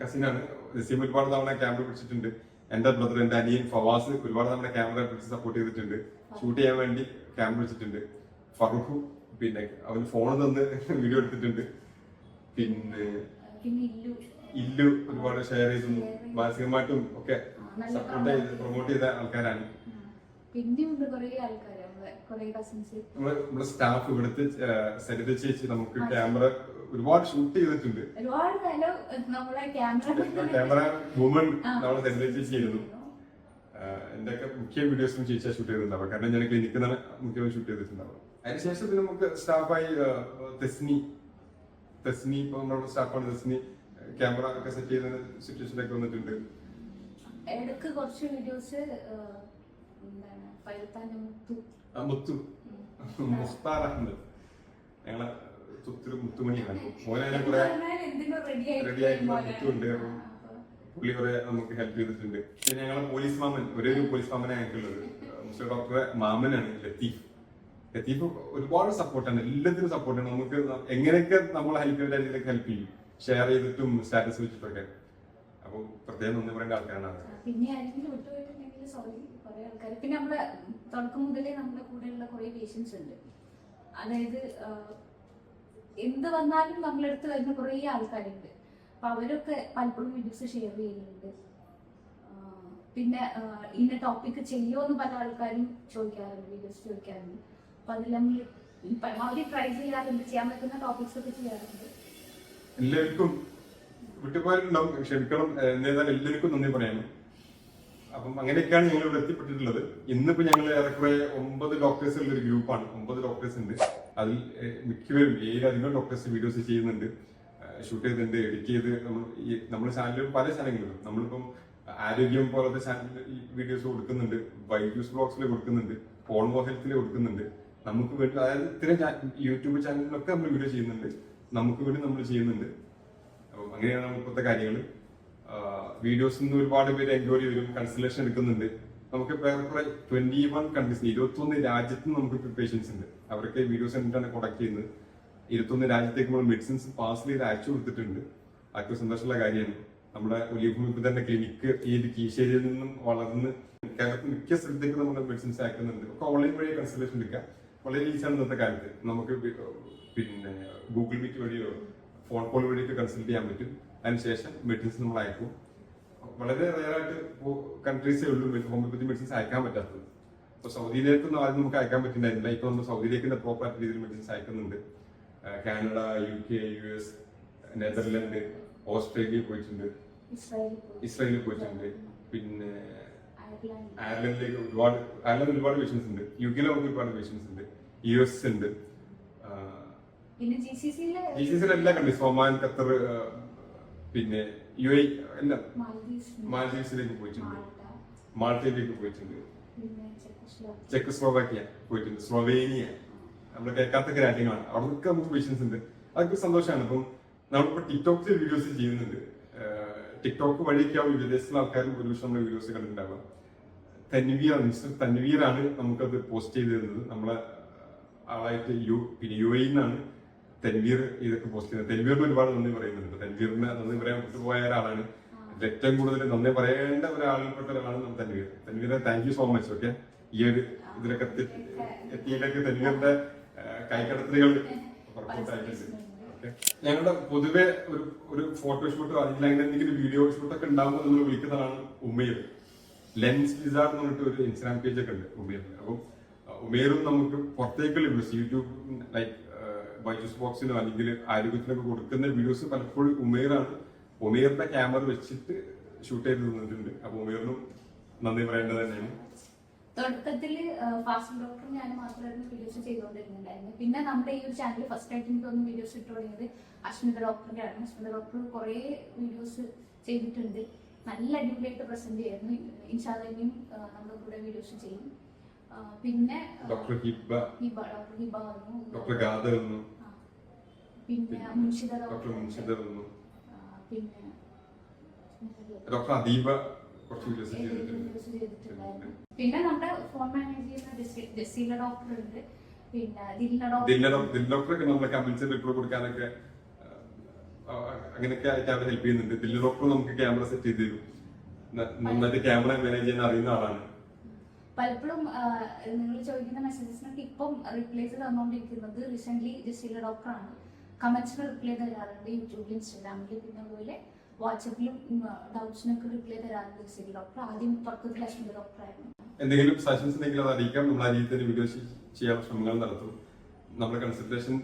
കസീനാണ്. നസീം ഒരുപാട് തവണ ക്യാമറ പിടിച്ചിട്ടുണ്ട്. എന്റെ ബ്രദർ എന്റെ അനിയൻ ഫവാസ് ഒരുപാട് തവണ ക്യാമറ പിടിച്ച് സപ്പോർട്ട് ചെയ്തിട്ടുണ്ട്. ഷൂട്ട് ചെയ്യാൻ വേണ്ടി ക്യാമറ പിടിച്ചിട്ടുണ്ട്. ഫറൂഖു പിന്നെ അവൻ ഫോൺ തന്ന് വീഡിയോ എടുത്തിട്ടുണ്ട്. പിന്നെ ഇല്ലു. ഒരുപാട് ഷെയർ ചെയ്തു. മാനസികമായിട്ടും ഒക്കെ സപ്പോർട്ട് ചെയ്ത് പ്രൊമോട്ട് ചെയ്ത ആൾക്കാരാണ്. നമ്മുടെ സ്റ്റാഫ് ഇവിടുത്തെ സരിത ചേച്ചി നമുക്ക് ക്യാമറ ഒരുപാട് ഷൂട്ട് ചെയ്തിട്ടുണ്ട്. ഒരുപാട് ക്യാമറ വുമൺ നമ്മളെ ചേച്ചി ചെയ്യുന്നു. ആഹ് എന്റെയൊക്കെ മുഖ്യ വീഡിയോസും ചേച്ചിയാ ഷൂട്ട് ചെയ്തിട്ടുണ്ടാവും കാരണം ഞാൻ ക്ലിനിക്കിൽ മുഖ്യ മുഖ്യമായി ഷൂട്ട് ചെയ്തിട്ടുണ്ടാവും അതിനുശേഷം പിന്നെ നമുക്ക് സ്റ്റാഫായി തെസ്നി തെസ്നി ഇപ്പൊ നമ്മുടെ സ്റ്റാഫാണ് തെസ്നി. ക്യാമറ ഒക്കെ സെറ്റ് ചെയ്യുന്ന സിറ്റുവേഷനിലൊക്കെ വന്നിട്ടുണ്ട്. ഇടയ്ക്ക് കുറച്ച് വീഡിയോസ് മുത്തു. മുസ്താർ മുത്തു. മുഖ്താർ അഹമ്മദ്. ഞങ്ങളെ തുത്തിരി മുത്തുമണിയാണ് മോനായാലും കുറെ റെഡി ആയിട്ടുണ്ട് മുത്തുണ്ട്. പുള്ളി കുറെ നമുക്ക് ഹെൽപ്പ് ചെയ്തിട്ടുണ്ട്. പിന്നെ ഞങ്ങളെ പോലീസ് മാമൻ ഒരേ ഒരു പോലീസ് മാമനെ ഞങ്ങൾക്കുള്ളത്. മുസ്ലിം ഡോക്ടറെ മാമനാണ് ലത്തീഫ്. ലത്തീഫ് ഒരുപാട് സപ്പോർട്ടാണ് എല്ലാത്തിനും സപ്പോർട്ടാണ് നമുക്ക് എങ്ങനെയൊക്കെ നമ്മൾ ഹെൽപ്പ് ചെയ്യേണ്ട രീതിയിലൊക്കെ ഹെൽപ്പ് ചെയ്യും. ഷെയർ ചെയ്തിട്ടും സ്റ്റാറ്റസ് വെച്ചിട്ടൊക്കെ. അപ്പൊ പ്രത്യേകം നന്ദി പറയേണ്ട ആൾക്കാരാണ്. പിന്നെ പിന്നെ നമ്മുടെ തുടക്കം മുതലേ നമ്മുടെ കൂടെയുള്ള കുറെ പേഷ്യൻസ് ഉണ്ട്. അതായത് എന്ത് വന്നാലും നമ്മളെടുത്ത് വരുന്ന കുറേ ആൾക്കാരുണ്ട്. അപ്പൊ അവരൊക്കെ പലപ്പോഴും വീഡിയോസ് ഷെയർ ചെയ്യുന്നുണ്ട്. പിന്നെ ഇന്ന ടോപ്പിക്ക് ചെയ്യുമോ എന്ന് പല ആൾക്കാരും ചോദിക്കാറുണ്ട് വീഡിയോസ് ചോദിക്കാറുണ്ട്. അപ്പൊ അതിൽ നമ്മൾ പരമാവധി ട്രൈ ചെയ്യാറുണ്ട് ചെയ്യാൻ പറ്റുന്ന ടോപ്പിക്സ് ഒക്കെ ചെയ്യാറുണ്ട്. എല്ലാവർക്കും വിട്ടുപോയിട്ടുണ്ടാവും ക്ഷമിക്കണം. എന്നിരുന്നാൽ എല്ലാവർക്കും നന്ദി പറയണം. അപ്പം അങ്ങനെയൊക്കെയാണ് ഞങ്ങൾ ഇവിടെ എത്തിപ്പെട്ടിട്ടുള്ളത്. ഇന്നിപ്പോ ഞങ്ങൾ ഏറെക്കുറെ ഒമ്പത് ഡോക്ടേഴ്സ് ഉള്ള ഒരു ഗ്രൂപ്പാണ്. ഒമ്പത് ഡോക്ടേഴ്സ് ഉണ്ട്. അതിൽ മിക്കവരും ഏഴധികം ഡോക്ടേഴ്സ് വീഡിയോസ് ചെയ്യുന്നുണ്ട്. ഷൂട്ട് ചെയ്തിട്ടുണ്ട് എഡിറ്റ് ചെയ്ത് നമ്മൾ ഈ നമ്മുടെ ചാനലിൽ പല ചാനലുകളും നമ്മളിപ്പം ആരോഗ്യം പോലത്തെ ചാനലിൽ ഈ വീഡിയോസ് കൊടുക്കുന്നുണ്ട്. വൈദ്യൂസ് ബ്ലോഗ്സിൽ കൊടുക്കുന്നുണ്ട്. പോൺമോ ഹെൽത്തിൽ കൊടുക്കുന്നുണ്ട്. നമുക്ക് വേണ്ടി അതായത് ഇത്തരം യൂട്യൂബ് ചാനലിലൊക്കെ നമ്മൾ വീഡിയോ ചെയ്യുന്നുണ്ട്. നമുക്ക് വേണ്ടി നമ്മൾ ചെയ്യുന്നുണ്ട്. അപ്പം അങ്ങനെയാണ് നമ്മൾ ഇപ്പോഴത്തെ കാര്യങ്ങൾ വീഡിയോസ് നിന്ന് ഒരുപാട് പേര് എൻക്വയറി വരും കൺസൾട്ടേഷൻ എടുക്കുന്നുണ്ട്. നമുക്ക് ട്വന്റി വൺ കൺട്രീസ് ഇരുപത്തൊന്ന് രാജ്യത്ത് നമുക്ക് പേഷ്യൻസ് ഉണ്ട്. അവർക്ക് വീഡിയോസ് കണ്ടിട്ടാണ് കോണ്ടാക്ട് ചെയ്യുന്നത്. ഇരുപത്തൊന്ന് രാജ്യത്തേക്ക് നമ്മൾ മെഡിസിൻസ് പാസ് ചെയ്ത് അയച്ചു കൊടുത്തിട്ടുണ്ട്. അതൊക്കെ സന്തോഷമുള്ള കാര്യമാണ്. നമ്മുടെ ഒലിയഭൂമി ഇപ്പൊ തന്നെ ക്ലിനിക്ക് ഈ കീശേരിയിൽ നിന്നും വളർന്ന് കേരളത്തിൽ മിക്ക സ്ഥലത്തേക്ക് നമ്മൾ മെഡിസിൻസ് അയക്കുന്നുണ്ട്. ഒക്കെ ഓൺലൈൻ വഴി കൺസൾട്ടേഷൻ എടുക്കാം വളരെ ഈസിയാണ് ഇന്നത്തെ കാലത്ത്. നമുക്ക് പിന്നെ ഗൂഗിൾ മീറ്റ് വഴിയോ ഫോൺ കോൾ വഴിയൊക്കെ കൺസൾട്ട് ചെയ്യാൻ പറ്റും. അതിനുശേഷം മെഡിസിൻസ് നമ്മൾ അയക്കും. വളരെ റയറായിട്ട് കൺട്രീസേ ഉള്ളൂ. ഹോമിയോപ്പതി മെഡിസിൻസ് അയക്കാൻ പറ്റാത്തത്. ഇപ്പൊ സൗദിയിലേക്കൊന്നും ആദ്യം നമുക്ക് അയക്കാൻ പറ്റുന്നുണ്ടായിരുന്നില്ല ഇപ്പൊ നമ്മൾ സൗദിയിലേക്ക് പ്രോപ്പർ ആയിട്ട് രീതിയിൽ മെഡിസിൻസ് അയക്കുന്നുണ്ട്. Canada U K U S Netherland Australia പോയിട്ടുണ്ട്. ഇസ്രായേലിൽ പോയിട്ടുണ്ട്. പിന്നെ അയർലാൻഡ് അയർലൻഡിലേക്ക് ഒരുപാട് അയർലൻഡിൽ ഒരുപാട് പേഷ്യൻസ് ഉണ്ട്. യു കെയിൽ നമുക്ക് ഒരുപാട് പേഷ്യൻസ് ഉണ്ട്. യു എസ് ഉണ്ട്. ജി സി സിയിലെ എല്ലാ കൺട്രീസ് ഒമാൻ ഖത്തർ പിന്നെ യു എ എന്താ? മാലദ്വീപ്സിലേക്ക് പോയിട്ടുണ്ട്. മാൾട്ട. മാൾട്ടയിലേക്ക് പോയിട്ടുണ്ട്. ചെക്ക് ചെക്കോസ്ലോവാക്യ പോയിട്ടുണ്ട്. സ്ലോവേനിയ. നമ്മൾ കേൾക്കാത്ത രാജ്യങ്ങളാണ് അവിടൊക്കെ നമുക്ക് പേഷ്യൻസ് ഉണ്ട്. അതൊക്കെ സന്തോഷമാണ്. അപ്പം നമ്മളിപ്പോ ടിക്ടോക്കിൽ വീഡിയോസ് ചെയ്യുന്നുണ്ട്. ടിക്ടോക്ക് വഴിയൊക്കെ ആവും വിദേശത്തുള്ള ആൾക്കാരും ഒരുപക്ഷെ നമ്മുടെ വീഡിയോസ് കണ്ടിട്ടുണ്ടാവുക തൻവീർ മിസ്റ്റർ തൻവീറാണ് നമുക്കത് പോസ്റ്റ് ചെയ്ത് തരുന്നത് നമ്മളെ ആളായിട്ട് യു പിന്നെ യു എയിൽ നിന്നാണ് തൻവീർ ഇതൊക്കെ പോസ്റ്റ് ചെയ്യുന്നത്. തൻവീറിന് ഒരുപാട് നന്ദി പറയുന്നുണ്ട്. തൻവീറിന് നന്ദി പറയാൻ വിട്ടുപോയ ഒരാളാണ്. ഏറ്റവും കൂടുതൽ നന്ദി പറയേണ്ട ഒരാളിൽപ്പെട്ട ഒരാളാണ് നമ്മൾ Tanveer. Tanveer thank you so much okay ഈ ഒരു ഇതിലൊക്കെ എത്തി- എത്തിയിട്ടൊക്കെ തൻവീറിന്റെ കൈക്കടത്തലുകൾ ഞങ്ങളുടെ പൊതുവെ ഒരു ഒരു ഫോട്ടോഷൂട്ടോ അല്ലെങ്കിൽ അങ്ങനെ എന്തെങ്കിലും വീഡിയോ ഷൂട്ട് ഒക്കെ ഉണ്ടാകുമ്പോൾ നമ്മൾ വിളിക്കുന്നതാണ് ഉമ്മയിൽ ലെൻസ് ഡിസാർ എന്ന് പറഞ്ഞിട്ട് ഒരു ഇൻസ്റ്റാഗ്രാം പേജ് ഒക്കെ ഉണ്ട് ഉമേറിന് അപ്പം ഉമേറും നമുക്ക് പുറത്തേക്കുള്ള വീഡിയോസ് യൂട്യൂബ് ലൈക്ക് ബൈജൂസ് ബോക്സിനോ അല്ലെങ്കിൽ ആരോഗ്യത്തിനൊക്കെ കൊടുക്കുന്ന വീഡിയോസ് പലപ്പോഴും ഉമേറാണ്. ഉമേറിന്റെ ക്യാമറ വെച്ചിട്ട് ഷൂട്ട് ചെയ്ത് തന്നിട്ടുണ്ട്. അപ്പൊ ഉമേറിനും നന്ദി പറയേണ്ടത് തന്നെയാണ്. തുടക്കത്തിൽ ഫാസ്റ്റ് ഡോക്ടർ ഞാൻ മാത്രമായിരുന്നു വീഡിയോസ് ചെയ്തുകൊണ്ടിരുന്നുണ്ടായിരുന്നു പിന്നെ നമ്മുടെ ഈ ഒരു ചാനൽ ഫസ്റ്റ് ആയിട്ട് എനിക്ക് തോന്നുന്നു വീഡിയോസ് ഇട്ട് തുടങ്ങിയത് അശ്മിത ഡോക്ടറിന്റെ ആണ്. അശ്മിത ഡോക്ടർ കുറേ വീഡിയോസ് ചെയ്തിട്ടുണ്ട്. നല്ല അടിപൊളിയായിട്ട് പ്രസന്റ് ചെയ്യുന്നു ഇൻഷാദിനെയും നമ്മുടെ കൂടെ വീഡിയോസ് ചെയ്യും. പിന്നെ ഡോക്ടർ ഹിബ. ഹിബ ഡോക്ടർ ഹിബ വന്നു. ഡോക്ടർ ഗാദ വന്നു. പിന്നെ മുൻഷിദ ഡോക്ടർ മുൻഷിദ വന്നു. പിന്നെ ഡോക്ടർ അദീബ. പിന്നെ നമ്മുടെ ഫോൺ മാനേജ് ചെയ്യുന്ന ജസി- ജസീല ഡോക്ടർ ഉണ്ട്. പിന്നെ ദില്ല ഡോക്ടർ ദില്ല ഡോക്ടറൊക്കെ നമ്മളെ കമന്റ്സ് റിപ്ലൈ കൊടുക്കാനൊക്കെ അങ്ങനെയൊക്കെ ആയിട്ട് അവർ ഹെൽപ്പ് ചെയ്യുന്നുണ്ട്. ദില്ല ഡോക്ടർ നമുക്ക് ക്യാമറ സെറ്റ് ചെയ്ത് തരും. നന്നായിട്ട് ക്യാമറ മാനേജ് ചെയ്യാൻ അറിയുന്ന ആളാണ്. പലപ്പോഴും നിങ്ങൾ ചോദിക്കുന്ന മെസ്സേജസിനൊക്കെ ഇപ്പം റിപ്ലൈസ് തന്നുകൊണ്ടിരിക്കുന്നത് റീസെന്റ് ജസീല ഡോക്ടറാണ്. കമന്റ്സിന് റിപ്ലൈ തരാറുണ്ട് യൂട്യൂബിൽ ഇൻസ്റ്റാഗ്രാമിൽ പിന്നെ അതുപോലെ വാട്സപ്പിലും ഡൗട്ട്സിനൊക്കെ റിപ്ലൈ തരാറുണ്ട് ജസീല ഡോക്ടർ. ആദ്യം തുടക്കത്തിൽ ഡോക്ടർ ഡോക്ടറായിരുന്നു. എന്തെങ്കിലും സജഷൻസ് ഉണ്ടെങ്കിൽ അത് അറിയിക്കാം നമ്മൾ ആ വികസി ചെയ്യാൻ ശ്രമങ്ങൾ നടത്തും. നമ്മുടെ കൺസൾട്ടേഷൻ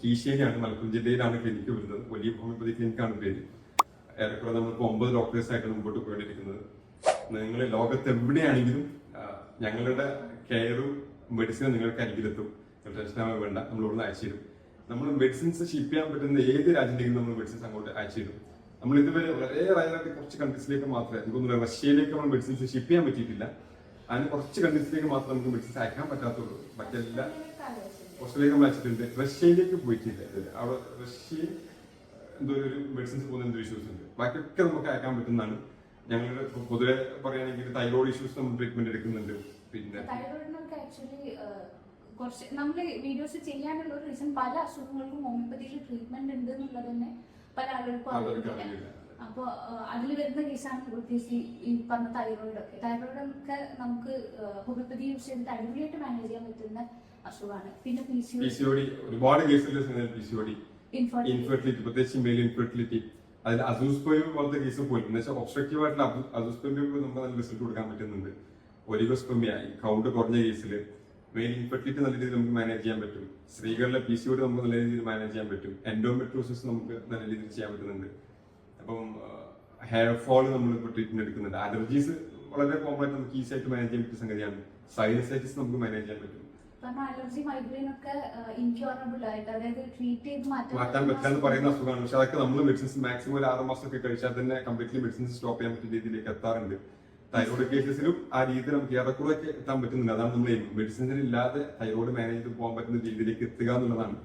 കീശേരിയാണ് മലപ്പുറം ജില്ലയിലാണ് ക്ലിനിക്ക് വരുന്നത്. വലിയ ഹോമിയോപ്പതി ക്ലിനിക്കാണ് പേര്. ഏറെക്കുറെ നമ്മളിപ്പോൾ ഒമ്പത് ഡോക്ടേഴ്സായിട്ട് മുമ്പോട്ട് പോയിട്ടിരിക്കുന്നത് നിങ്ങൾ ലോകത്ത് എവിടെയാണെങ്കിലും ആ, ഞങ്ങളുടെ കെയറും മെഡിസിനും നിങ്ങൾക്ക് അരികിലെത്തും. ടെൻഷൻ ആവാൻ വേണ്ട. നമ്മൾ ഇവിടുന്ന് അയച്ചിരും നമ്മൾ മെഡിസിൻസ് ഷിപ്പ് ചെയ്യാൻ പറ്റുന്ന ഏത് രാജ്യത്തേക്കും നമ്മൾ മെഡിസിൻസ് അങ്ങോട്ട് അയച്ചിരും നമ്മൾ ഇതുവരെ വളരെ റയറായിട്ട് കുറച്ച് കൺട്രീസിലേക്ക് മാത്രമേ എനിക്കൊന്നും റഷ്യയിലേക്ക് നമ്മൾ മെഡിസിൻസ് ഷിപ്പ് ചെയ്യാൻ പറ്റിയിട്ടില്ല. അതിന് കുറച്ച് കൺട്രീസിലേക്ക് മാത്രം നമുക്ക് മെഡിസിൻസ് അയക്കാൻ പറ്റാത്തുള്ളൂ. മറ്റെല്ലാ ഓസ്ട്രേലിയ നമ്മൾ അയച്ചിട്ടുണ്ട്. റഷ്യയിലേക്ക് പോയിട്ടില്ല. അവിടെ റഷ്യയിൽ എന്തോ ഒരു മെഡിസിൻസ് പോകുന്ന എന്തോ ഇഷ്യൂസ് ഉണ്ട്. ബാക്കിയൊക്കെ നമുക്ക് അയക്കാൻ പറ്റുന്നതാണ്. ഇപ്പൊ പൊതുവെ പറയുകയാണെങ്കിൽ തൈറോയിഡ് ഇഷ്യൂസ് നമ്മൾ ട്രീറ്റ്മെന്റ് എടുക്കുന്നുണ്ട്. പിന്നെ തൈറോയിഡിനൊക്കെ ആക്ച്വലി കുറച്ച് നമ്മൾ വീഡിയോസ് ചെയ്യാനുള്ള ഒരു റീസൺ പല അസുഖങ്ങൾക്കും ഹോമിയോപ്പതിയിൽ ട്രീറ്റ്മെന്റ് ഉണ്ട് എന്നുള്ളത് തന്നെ പല ആളുകൾക്കും അറിയില്ല. അപ്പോൾ അതിൽ വരുന്ന കേസാണ് പ്രത്യേകിച്ച് ഈ പറഞ്ഞ തൈറോയിഡ് ഒക്കെ. തൈറോയിഡ് ഒക്കെ നമുക്ക് ഹോമിയോപ്പതി യൂസ് ചെയ്തിട്ട് അടിപൊളിയായിട്ട് മാനേജ് ചെയ്യാൻ പറ്റുന്ന അസുഖമാണ്. പിന്നെ പി സി ഒരുപാട് ഇൻഫർട്ടിലിറ്റി ഇൻഫെർട്ടിലിറ്റി പ്രത്യേകിച്ച് മെയിൽ ഇൻഫെർട്ടിലിറ്റി അതിൽ അസൂസ്പോയും പോലത്തെ കേസ് പോലും എന്ന് വെച്ചാൽ ഒബ്സ്ട്രക്റ്റീവ് ആയിട്ടുള്ള അസൂസ്പോമിയ നമുക്ക് നല്ല റിസൾട്ട് കൊടുക്കാൻ പറ്റുന്നുണ്ട്. ഒലിഗോസ്പോമിയ കൗണ്ട് കുറഞ്ഞ കേസിൽ മെയിൻ ഇൻഫെർട്ടിലിറ്റി നല്ല രീതിയിൽ നമുക്ക് മാനേജ് ചെയ്യാൻ പറ്റും. സ്ത്രീകളിലെ പി സി ഓടി നമുക്ക് നല്ല രീതിയിൽ മാനേജ് ചെയ്യാൻ പറ്റും. എൻഡോമെട്രോസിസ് നമുക്ക് നല്ല രീതിയിൽ ചെയ്യാൻ പറ്റുന്നുണ്ട്. അപ്പം ഹെയർ ഫോൾ നമ്മൾ നമ്മളിപ്പോൾ ട്രീറ്റ്മെന്റ് എടുക്കുന്നുണ്ട്. അലർജീസ് വളരെ കോമൺ ആയിട്ട് നമുക്ക് ഈസി ആയിട്ട് മാനേജ് ചെയ്യാൻ പറ്റിയ സംഗതിയാണ്. സൈനസൈറ്റിസ് നമുക്ക് മാനേജ് ചെയ്യാൻ പറ്റും. കാരണം അലർജി മൈഗ്രെയിൻ ഒക്കെ ഇൻക്യൂറബിൾ ആയിട്ട് അതായത് ട്രീറ്റ് ചെയ്ത് മാറ്റാൻ പറ്റാന്ന് പറയുന്ന അസുഖമാണ്. പക്ഷെ അതൊക്കെ നമ്മൾ മെഡിസിൻസ് മാക്സിമം ഒരു ആറ് മാസമൊക്കെ കഴിച്ചാൽ തന്നെ കംപ്ലീറ്റ്ലി മെഡിസിൻസ് സ്റ്റോപ്പ് ചെയ്യാൻ പറ്റിയ രീതിയിലേക്ക് എത്താറുണ്ട്. തൈറോയ്ഡ് കേസസിലും ആ രീതിയിൽ നമുക്ക് ഏറെക്കുറെ ഒക്കെ എത്താൻ പറ്റുന്നുണ്ട്. അതാണ് നമ്മൾ മെഡിസിൻസിന് ഇല്ലാതെ തൈറോയ്ഡ് മാനേജ് ചെയ്ത് പോകാൻ പറ്റുന്ന രീതിയിലേക്ക് എത്തുക എന്നുള്ളതാണ്.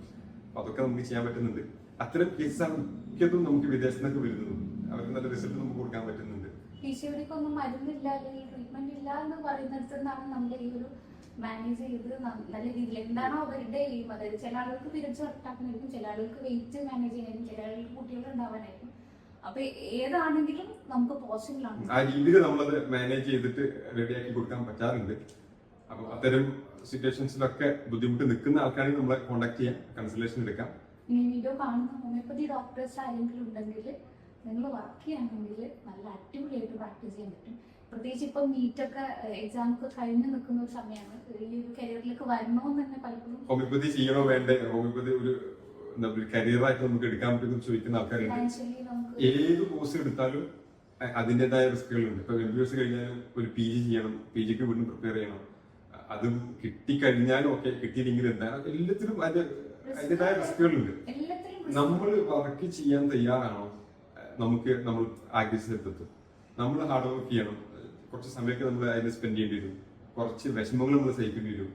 അപ്പൊ അതൊക്കെ നമുക്ക് ചെയ്യാൻ പറ്റുന്നുണ്ട്. അത്തരം കേസാണ് മിക്കതും നമുക്ക് വിദേശത്ത് നിന്നൊക്കെ വരുന്നത്. അവർക്ക് നല്ല റിസൾട്ട് നമുക്ക് കൊടുക്കാൻ പറ്റുന്നുണ്ട്. പി ഒന്നും മരുന്നില്ല അല്ലെങ്കിൽ ട്രീറ്റ്മെന്റ് ഇല്ല എന്ന് പറയുന്നിടത്തുനിന്നാണ് നമ്മുടെ ഈ ഒരു മാനേജ് ചെയ്ത് നല്ല രീതിയിൽ എന്താണോ അവരുടെ എയിം അതായത് ചില ആളുകൾക്ക് കറക്റ്റാക്കാനായിരിക്കും ചില ആളുകൾക്ക് വെയിറ്റ് മാനേജ് ചെയ്യാനായിരിക്കും ചില ആളുകൾക്ക് കുട്ടികൾ ഉണ്ടാവാനായിരിക്കും. അപ്പൊ ഏതാണെങ്കിലും നമുക്ക് പോസിബിൾ ആണ്. ആ രീതിയിൽ നമ്മളത് മാനേജ് ചെയ്തിട്ട് റെഡിയാക്കി കൊടുക്കാൻ പറ്റാറുണ്ട്. അപ്പൊ അത്തരം സിറ്റുവേഷൻസിലൊക്കെ ബുദ്ധിമുട്ട് നിൽക്കുന്ന ആൾക്കാരെ നമ്മളെ കോൺടാക്ട് ചെയ്യാം കൺസൾട്ടേഷൻ എടുക്കാം. ഈ വീഡിയോ കാണുന്ന ഹോമിയോപ്പതി ഡോക്ടേഴ്സ് ആരെങ്കിലും ഉണ്ടെങ്കിൽ നിങ്ങൾ വർക്ക് ചെയ്യാണെങ്കിൽ നല്ല അടിപൊളിയായിട്ട് പ്രാക്ടീസ് ചെയ്യാൻ പറ്റും. പ്രത്യേകിച്ച് ഇപ്പം നീറ്റൊക്കെ എക്സാം ഒക്കെ കഴിഞ്ഞ് നിൽക്കുന്ന ഒരു സമയമാണ്. ഈ ഒരു കരിയറിലേക്ക് വരണമെന്ന് തന്നെ പലപ്പോഴും ഹോമിയോപ്പതി ചെയ്യണോ വേണ്ടേ? ഹോമിയോപ്പതി ഒരു എന്താ പറയുക കരിയറായിട്ട് നമുക്ക് എടുക്കാൻ പറ്റുമെന്ന് ചോദിക്കുന്ന ആൾക്കാരുണ്ട്. ഏത് കോഴ്സ് എടുത്താലും അതിന്റെതായ അതിന്റേതായ റിസ്കുകളുണ്ട് ഇപ്പൊ എം ബി എസ് കഴിഞ്ഞാലും ഒരു പി ജി ചെയ്യണം പി ജിക്ക് വീണ്ടും പ്രിപ്പയർ ചെയ്യണം. അതും കിട്ടിക്കഴിഞ്ഞാലും ഒക്കെ കിട്ടിയില്ലെങ്കിൽ എന്താ? എല്ലാത്തിലും അതിന്റെ അതിന്റേതായ റിസ്കുകളുണ്ട് നമ്മൾ വർക്ക് ചെയ്യാൻ തയ്യാറാണോ നമുക്ക് നമ്മൾ ആഗ്രഹിച്ചെത്തും നമ്മൾ ഹാർഡ് വർക്ക് ചെയ്യണം. കുറച്ച് സമയമൊക്കെ നമ്മൾ അതിന് സ്പെൻഡ് ചെയ്യേണ്ടി വരും. കുറച്ച് വിഷമങ്ങൾ നമ്മൾ സഹിക്കേണ്ടി വരും.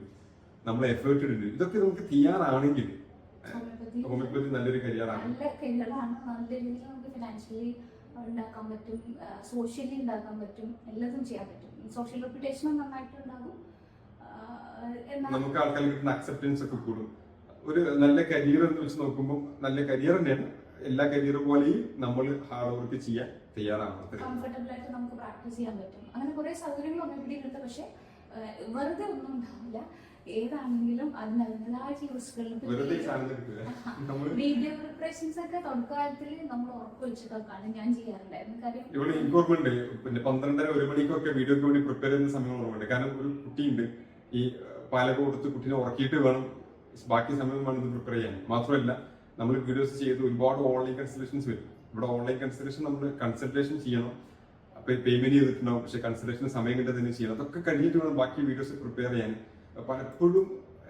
നമ്മൾ എഫേർട്ട് ഇടേണ്ടി വരും. ഇതൊക്കെ നമുക്ക് തയ്യാറാണെങ്കിൽ ഹോമിയോപ്പതി നല്ലൊരു കരിയറാണ്. നല്ല കരിയറാണ്. നല്ല രീതിയിൽ നമുക്ക് ഫിനാൻഷ്യലി ഉണ്ടാക്കാൻ പറ്റും സോഷ്യലി ഉണ്ടാക്കാൻ പറ്റും എല്ലാതും ചെയ്യാൻ പറ്റും. സോഷ്യൽ റെപ്യൂട്ടേഷനും നന്നായിട്ട് ഉണ്ടാകും. ആഹ് എന്നാൽ നമുക്ക് ആൾക്കാർക്ക് കിട്ടുന്ന അക്സെപ്റ്റൻസ് ഒക്കെ കൂടും. ഒരു നല്ല കരിയർ എന്ന് വെച്ച് നോക്കുമ്പോൾ നല്ല കരിയർ തന്നെയാണ്. എല്ലാ കരിയർ പോലെയും നമ്മൾ ഹാർഡ് വർക്ക് ചെയ്യാൻ തയ്യാറാണ് കംഫർട്ടബിൾ ആയിട്ട് നമുക്ക് പ്രാക്ടീസ് ചെയ്യാൻ പറ്റും. അങ്ങനെ കുറെ സൗകര്യങ്ങൾ ഹോമിയോപ്പതിയിലുണ്ട് പക്ഷെ ആഹ് വെറുതെ ഒന്നും ഉണ്ടാവില്ല. ഏതാണെങ്കിലും അതിന് അതിന്റെതായിട്ടുള്ള റിസ്കുകൾ വീഡിയോ പ്രിപ്പറേഷൻസ് ഒക്കെ തുടക്കകാലത്തിൽ നമ്മൾ ഉറപ്പ് വെച്ചിട്ടൊക്കെയാണ് ഞാൻ ചെയ്യാറുണ്ടായിരുന്നു കാര്യം ഇവിടെ എനിക്ക് ഓർമ്മയുണ്ട് പിന്നെ പന്ത്രണ്ടര ഒരു മണിക്കൊക്കെ വീഡിയോക്ക് വേണ്ടി പ്രിപ്പയർ ചെയ്യുന്ന സമയം ഓർമ്മയുണ്ട് കാരണം ഒരു കുട്ടിയുണ്ട്. ഈ പാലൊക്കെ കൊടുത്ത് കുട്ടീനെ ഉറക്കിയിട്ട് വേണം. ബാക്കി സമയം വേണം ഇത് പ്രിപ്പയർ ചെയ്യാൻ. മാത്രമല്ല നമ്മൾ വീഡിയോസ് ചെയ്ത് ഒരുപാട് ഓൺലൈൻ കൺസൾട്ടേഷൻസ് വരും. ഇവിടെ ഓൺലൈൻ കൺസൾട്ടേഷൻ നമ്മൾ കൺസൾട്ടേഷൻ ചെയ്യണം. അപ്പൊ പേയ്മെന്റ് ചെയ്തിട്ടുണ്ടാവും. പക്ഷെ കൺസൾട്ടേഷൻ സമയം കിട്ടുന്നതിന് ചെയ്യണം. അതൊക്കെ കഴിഞ്ഞിട്ട് വേണം ബാക്കി വീഡിയോസ് പ്രിപ്പയർ ചെയ്യാൻ. പലപ്പോഴും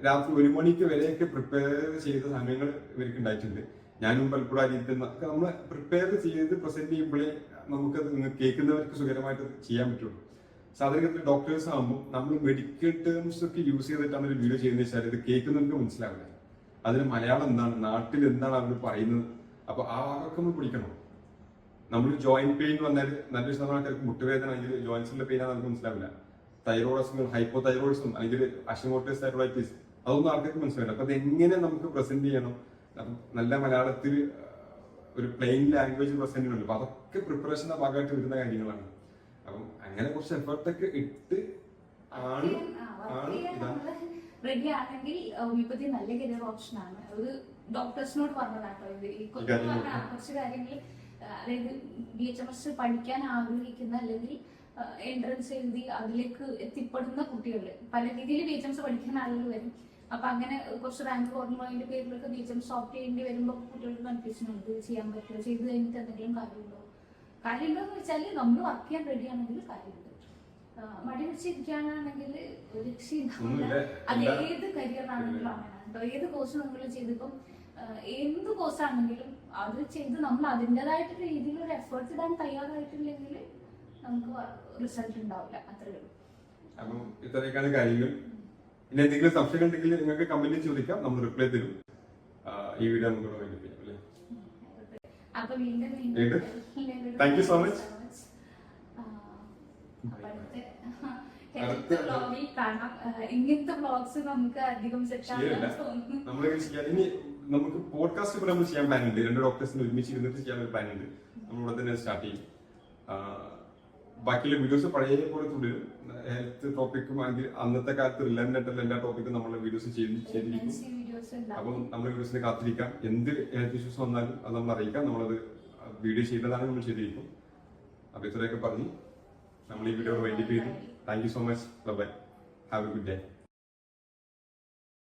രാത്രി ഒരു മണിക്ക് വരെയൊക്കെ പ്രിപ്പയർ ചെയ്ത സമയങ്ങൾ ഇവർക്ക് ഉണ്ടായിട്ടുണ്ട്. ഞാനും പലപ്പോഴും ആ രീതിയിൽ നമ്മൾ പ്രിപ്പയർ ചെയ്ത് പ്രസന്റ് ചെയ്യുമ്പോഴേ നമുക്കത് കേൾക്കുന്നവർക്ക് സുഖകരമായിട്ട് ചെയ്യാൻ പറ്റുള്ളൂ. സാധാരണ ഡോക്ടേഴ്സ് ആകുമ്പോൾ നമ്മൾ മെഡിക്കൽ ടേംസ് ഒക്കെ യൂസ് ചെയ്തിട്ടാണ് ഒരു വീഡിയോ ചെയ്യുന്നത് വെച്ചാൽ ഇത് കേൾക്കുന്നവർക്ക് മനസ്സിലാവില്ല. അതിന് മലയാളം എന്താണ്? നാട്ടിൽ എന്താണ് അവർ പറയുന്നത്? അപ്പൊ ആ ഭാഗമൊക്കെ നമ്മൾ പിടിക്കണം. നമ്മൾ ജോയിന്റ് പെയിൻ വന്നാൽ നല്ലൊരു ശതമാനം ആൾക്കാർക്ക് മുട്ടുവേദന അല്ലെങ്കിൽ ജോയിൻസിന്റെ പെയിൻ ആണ് നമുക്ക് മനസ്സിലാവില്ല. തൈറോയ്ഡ് അസുഖങ്ങൾ ഹൈപ്പോ തൈറോയിഡ്സും അല്ലെങ്കിൽ അഷിമോട്ടേസ് തൈറോയിറ്റിസ് അതൊന്നും ആൾക്കാർക്ക് മനസ്സിലാവില്ല. അപ്പൊ അത് എങ്ങനെ നമുക്ക് പ്രസന്റ് ചെയ്യണം? നല്ല മലയാളത്തിൽ ഒരു പ്ലെയിൻ ലാംഗ്വേജ് പ്രസന്റ് ചെയ്യണമല്ലോ. അപ്പൊ അതൊക്കെ പ്രിപ്പറേഷന്റെ ഭാഗമായിട്ട് വരുന്ന കാര്യങ്ങളാണ്. അപ്പം അങ്ങനെ കുറച്ച് എഫേർട്ടൊക്കെ ഇട്ട് ആണ് ആണ് ഇതാണ്. റെഡി ആണെങ്കിൽ ഹോമിയോപ്പതി നല്ല കരിയർ ഓപ്ഷൻ ആണ്. ഒരു ഡോക്ടേഴ്സിനോട് പറഞ്ഞതാട്ടോ ഇത്. ഈ. പറഞ്ഞ കുറച്ച് കാര്യങ്ങൾ അതായത് ബി എച്ച് എം എസ് പഠിക്കാൻ ആഗ്രഹിക്കുന്ന അല്ലെങ്കിൽ എൻട്രൻസ് എഴുതി അതിലേക്ക് എത്തിപ്പെടുന്ന കുട്ടികൾ. പല രീതിയിൽ ബി എച്ച് എം എസ് പഠിക്കുന്ന ആളുകൾ വരും. അപ്പൊ അങ്ങനെ കുറച്ച് റാങ്ക് കുറഞ്ഞതിന്റെ പേരിലൊക്കെ B H M S opt ചെയ്യേണ്ടി വരുമ്പോൾ കുട്ടികൾക്ക് കൺഫ്യൂഷൻ ഉണ്ട്. ചെയ്യാൻ പറ്റുമോ? ചെയ്ത് കഴിഞ്ഞിട്ട് എന്തെങ്കിലും കാര്യമുണ്ടോ? കാര്യമുണ്ടോ എന്ന് വെച്ചാൽ നമ്മൾ വർക്ക് ചെയ്യാൻ റെഡി ആണെങ്കിൽ കാര്യമുണ്ട്. മടി മടി ഒരു രക്ഷയില്ല. അത് ഏത് കരിയറാണെങ്കിലും കേട്ടോ. ഏത് കോഴ്സ് നമ്മൾ ചെയ്തിപ്പം എന്ത് കോഴ്സ് ആണെങ്കിലും അത് ചെയ്ത് നമ്മൾ അതിന്റെതായിട്ട് രീതിയിൽ ഒരു എഫേർട്ട് ഇടാൻ തയ്യാറായിട്ടില്ലെങ്കിൽ നമുക്ക് റിസൾട്ട് ഉണ്ടാവില്ല. അത്രേ ഉള്ളൂ. അപ്പം ഇത്രയൊക്കെയാണ് കാര്യങ്ങൾ. പിന്നെ എന്തെങ്കിലും സംശയം ഉണ്ടെങ്കിൽ നിങ്ങൾക്ക് കമന്റിൽ ചോദിക്കാം. നമ്മൾ റിപ്ലൈ തരും. ഈ വീഡിയോ നമുക്ക് വേണ്ടി അല്ലേ? അപ്പൊ വീണ്ടും താങ്ക് യു സോ മച്ച് ഇങ്ങനത്തെ ബ്ലോഗ്സ് നമുക്ക് അധികം സെറ്റ് ആണെന്ന് തോന്നുന്നു. നമുക്ക് പോഡ്കാസ്റ്റ് പോലെ നമ്മൾ ചെയ്യാൻ പ്ലാൻ ഉണ്ട്. രണ്ട് ഡോക്ടേഴ്സിന് ഒരുമിച്ച് ഇരുന്നിട്ട് ചെയ്യാൻ ഒരു പ്ലാൻ ഉണ്ട്. നമ്മൾ ഇവിടെ തന്നെ സ്റ്റാർട്ട് ചെയ്യും. ബാക്കിയുള്ള വീഡിയോസ് പഴയ പോലെ തുടരും ഹെൽത്ത് ടോപ്പിക്കും അല്ലെങ്കിൽ അന്നത്തെ കാലത്ത് റിലവന്റ് ആയിട്ടുള്ള എല്ലാ ടോപ്പിക്കും നമ്മൾ വീഡിയോസ് ചെയ്ത് ചെയ്തിരിക്കും. അപ്പം നമ്മൾ വീഡിയോസിന് കാത്തിരിക്കാം. എന്ത് ഹെൽത്ത് ഇഷ്യൂസ് വന്നാലും അത് നമ്മൾ അറിയിക്കാം. നമ്മളത് വീഡിയോ ചെയ്തതാണ് നമ്മൾ ചെയ്തിരിക്കും. അപ്പം ഇത്രയൊക്കെ പറഞ്ഞ്. നമ്മൾ ഈ വീഡിയോ വൈകിട്ട് ചെയ്തു thank you so much bye have a good day